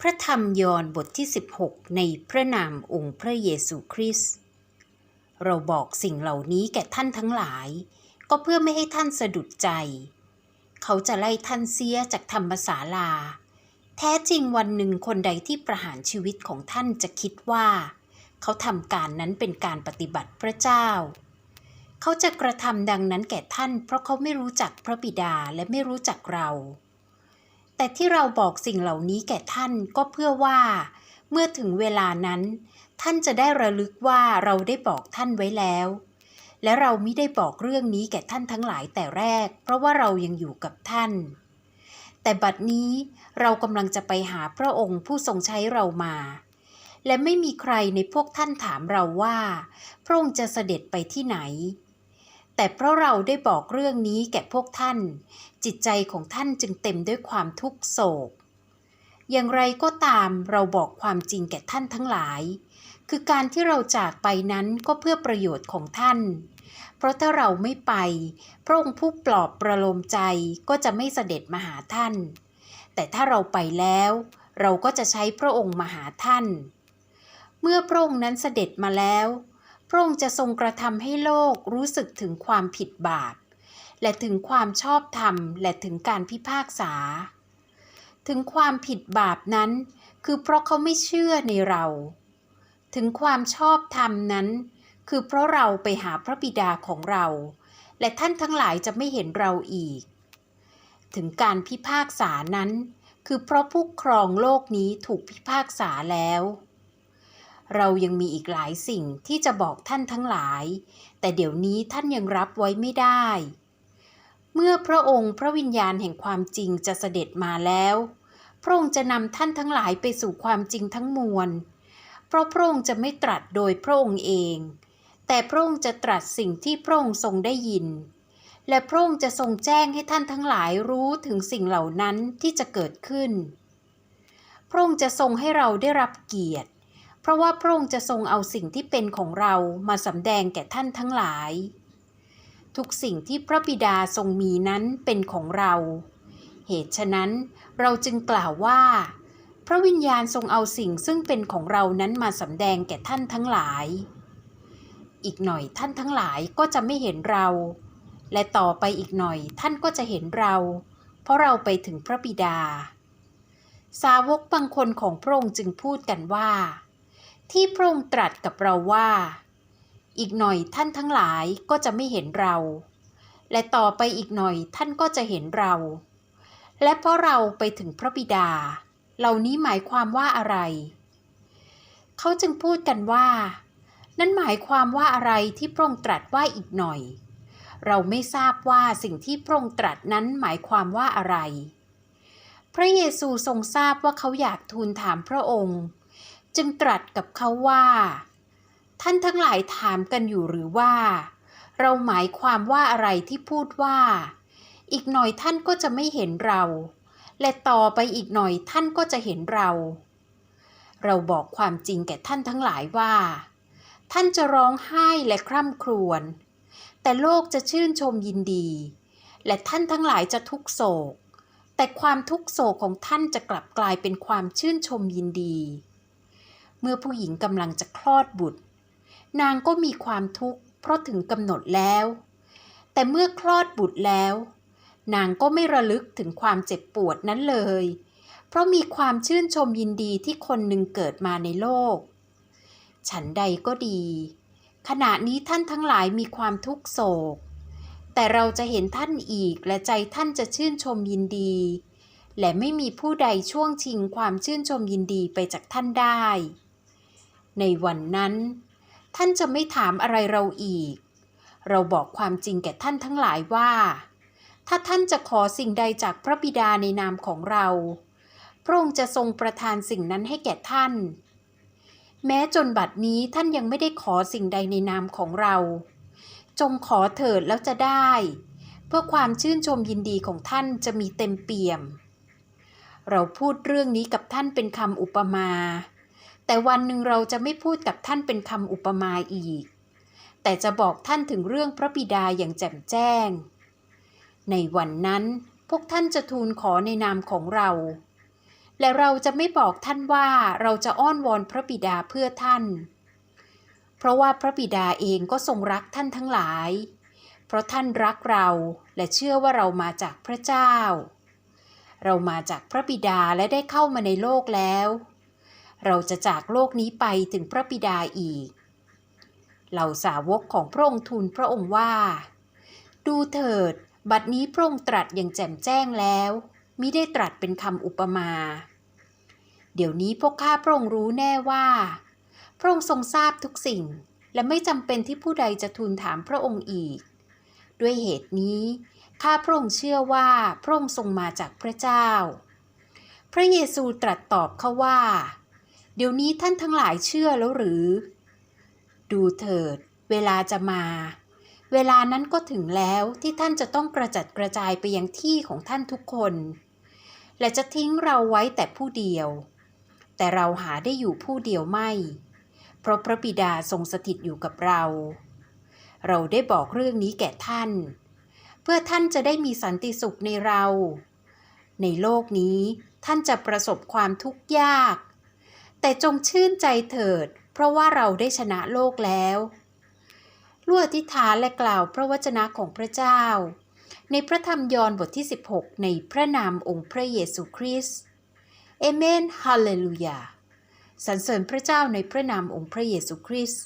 พระธรรมยอห์นบทที่ 16 ในพระนามองค์พระเยซูคริสต์เราบอกสิ่งเหล่านี้แก่ท่านทั้งหลาย ก็เพื่อไม่ให้ท่านสะดุดใจ เขาจะไล่ท่านเสียจากธรรมศาลา แท้จริงวันหนึ่งคนใดที่ประหารชีวิตของท่านจะคิดว่า เขาทำการนั้นเป็นการปฏิบัติพระเจ้า เขาจะกระทำดังนั้นแก่ท่าน เพราะเขาไม่รู้จักพระบิดาและไม่รู้จักเรา แต่ที่เราบอกสิ่งเหล่านี้แก่ท่านก็เพื่อว่า เมื่อถึงเวลานั้น ท่านจะได้ระลึกว่าเราได้บอกท่านไว้แล้ว และเราไม่ได้บอกเรื่องนี้แก่ท่านทั้งหลายแต่แรก เพราะว่าเรายังอยู่กับท่าน แต่บัดนี้เรากำลังจะไปหาพระองค์ผู้ทรงใช้เรามา และไม่มีใครในพวกท่านถามเราว่า พระองค์จะเสด็จไปที่ไหน แต่เพราะเราได้บอกเรื่องนี้แก่พวกท่าน จิตใจของท่านจึงเต็มด้วยความทุกโศก อย่างไรก็ตามเราบอกความจริงแก่ท่านทั้งหลาย คือการที่เราจากไปนั้นก็เพื่อประโยชน์ของท่าน เพราะถ้าเราไม่ไป พระองค์ผู้ปลอบประโลมใจก็จะไม่เสด็จมาหาท่าน แต่ถ้าเราไปแล้ว เราก็จะใช้พระองค์มาหาท่าน เมื่อพระองค์นั้นเสด็จมาแล้ว พระองค์จะทรงกระทำให้โลกรู้สึกถึงความผิดบาป และถึงความชอบธรรม และถึงการพิพากษา ถึงความผิดบาปนั้น คือเพราะเขาไม่เชื่อในเรา ถึงความชอบธรรมนั้น คือเพราะเราไปหาพระบิดาของเรา และท่านทั้งหลายจะไม่เห็นเราอีก ถึงการพิพากษานั้น คือเพราะผู้ครองโลกนี้ถูกพิพากษาแล้ว เรายังมีอีกหลายสิ่งที่จะบอกท่านทั้งหลาย แต่เดี๋ยวนี้ท่านยังรับไว้ไม่ได้ เมื่อพระองค์พระวิญญาณแห่งความจริงจะเสด็จมาแล้ว พระองค์จะนำท่านทั้งหลายไปสู่ความจริงทั้งมวล เพราะพระองค์จะไม่ตรัสโดยพระองค์เอง แต่พระองค์จะตรัสสิ่งที่พระองค์ทรงได้ยิน และพระองค์จะทรงแจ้งให้ท่านทั้งหลายรู้ถึงสิ่งเหล่านั้นที่จะเกิดขึ้น พระองค์จะทรงให้เราได้รับเกียรติ เพราะว่าพระองค์จะทรงเอาสิ่งที่เป็นของเรามาสำแดงแก่ท่านทั้งหลาย ทุกสิ่งที่พระบิดาทรงมีนั้นเป็นของเรา เหตุฉะนั้นเราจึงกล่าวว่า พระวิญญาณทรงเอาสิ่งซึ่งเป็นของเรานั้นมาสำแดงแก่ท่านทั้งหลาย อีกหน่อยท่านทั้งหลายก็จะไม่เห็นเรา และต่อไปอีกหน่อยท่านก็จะเห็นเรา เพราะเราไปถึงพระบิดา สาวกบางคนของพระองค์จึงพูดกันว่า ที่พระองค์ตรัสกับเราว่า อีกหน่อยท่านทั้งหลายก็จะไม่เห็นเรา และต่อไปอีกหน่อยท่านก็จะเห็นเรา และเพราะเราไปถึงพระบิดา เหล่านี้หมายความว่าอะไร เขาจึงพูดกันว่า นั่นหมายความว่าอะไรที่พระองค์ตรัสว่าอีกหน่อย เราไม่ทราบว่าสิ่งที่พระองค์ตรัสนั้นหมายความว่าอะไร พระเยซูทรงทราบว่าเขาอยากทูลถามพระองค์ จึงตรัสกับเขาว่า ท่านทั้งหลายถามกันอยู่หรือว่า เราหมายความว่าอะไรที่พูดว่า อีกหน่อยท่านก็จะไม่เห็นเรา และต่อไปอีกหน่อยท่านก็จะเห็นเรา เราบอกความจริงแก่ท่านทั้งหลายว่า ท่านจะร้องไห้และคร่ำครวญแต่โลกจะชื่นชมยินดี และท่านทั้งหลายจะทุกโศก แต่ความทุกโศกของท่านจะกลับกลายเป็นความชื่นชมยินดี มื่อผู้หญิงกำลังจะคลอดบุตร นางก็มีความทุกข์เพราะถึงกำหนดแล้ว แต่เมื่อคลอดบุตรแล้ว นางก็ไม่ระลึกถึงความเจ็บปวดนั้นเลย เพราะมีความชื่นชมยินดีที่คนหนึ่งเกิดมาในโลก ฉันใดก็ดี ขณะนี้ท่านทั้งหลายมีความทุกโศก แต่เราจะเห็นท่านอีกและใจท่านจะชื่นชมยินดีและไม่มีผู้ใดช่วงชิงความชื่นชมยินดีไปจากท่านได้ ในวันนั้น ท่านจะไม่ถามอะไรเราอีก เราบอกความจริงแก่ท่านทั้งหลายว่า ถ้าท่านจะขอสิ่งใดจากพระบิดาในนามของเรา พระองค์จะทรงประทานสิ่งนั้นให้แก่ท่าน แม้จนบัดนี้ท่านยังไม่ได้ขอสิ่งใดในนามของเรา จงขอเถิดแล้วจะได้ เพื่อความชื่นชมยินดีของท่านจะมีเต็มเปี่ยมเราพูดเรื่องนี้กับท่านเป็นคำอุปมา แต่วันหนึ่งเราจะไม่พูดกับท่านเป็นคำอุปมาอีก แต่จะบอกท่านถึงเรื่องพระบิดาอย่างแจ่มแจ้ง ในวันนั้นพวกท่านจะทูลขอในนามของเรา และเราจะไม่บอกท่านว่าเราจะอ้อนวอนพระบิดาเพื่อท่าน เพราะว่าพระบิดาเองก็ทรงรักท่านทั้งหลาย เพราะท่านรักเราและเชื่อว่าเรามาจากพระเจ้า เรามาจากพระบิดาและได้เข้ามาในโลกแล้ว เราจะจากโลกนี้ไปถึงพระบิดาอีก เหล่าสาวกของพระองค์ทูลพระองค์ว่า ดูเถิด บัดนี้พระองค์ตรัสอย่างแจ่มแจ้งแล้วมิได้ตรัสเป็นคำอุปมา เดี๋ยวนี้พวกข้าพระองค์รู้แน่ว่า พระองค์ทรงทราบทุกสิ่ง และไม่จำเป็นที่ผู้ใดจะทูลถามพระองค์อีก ด้วยเหตุนี้ ข้าพระองค์เชื่อว่าพระองค์ทรงมาจากพระเจ้า พระเยซูตรัสตอบเขาว่า เดี๋ยวนี้ท่านทั้งหลายเชื่อแล้วหรือ ดูเถิด เวลาจะมา เวลานั้นก็ถึงแล้วที่ท่านจะต้องกระจัดกระจายไปยังที่ของท่านทุกคน และจะทิ้งเราไว้แต่ผู้เดียว แต่เราหาได้อยู่ผู้เดียวไม่ เพราะพระบิดาทรงสถิตอยู่กับเรา เราได้บอกเรื่องนี้แก่ท่าน เพื่อท่านจะได้มีสันติสุขในเรา ในโลกนี้ท่านจะประสบความทุกข์ยาก แต่จงชื่นใจเถิด เพราะว่าเราได้ชนะโลกแล้วลวดอธิษฐานและกล่าวพระวจนะของพระเจ้า ในพระธรรมยอห์นบทที่ 16 ในพระนามองค์พระเยซูคริสต์เอเมนฮาเลลูยาสรรเสริญพระเจ้าในพระนามองค์พระเยซูคริสต์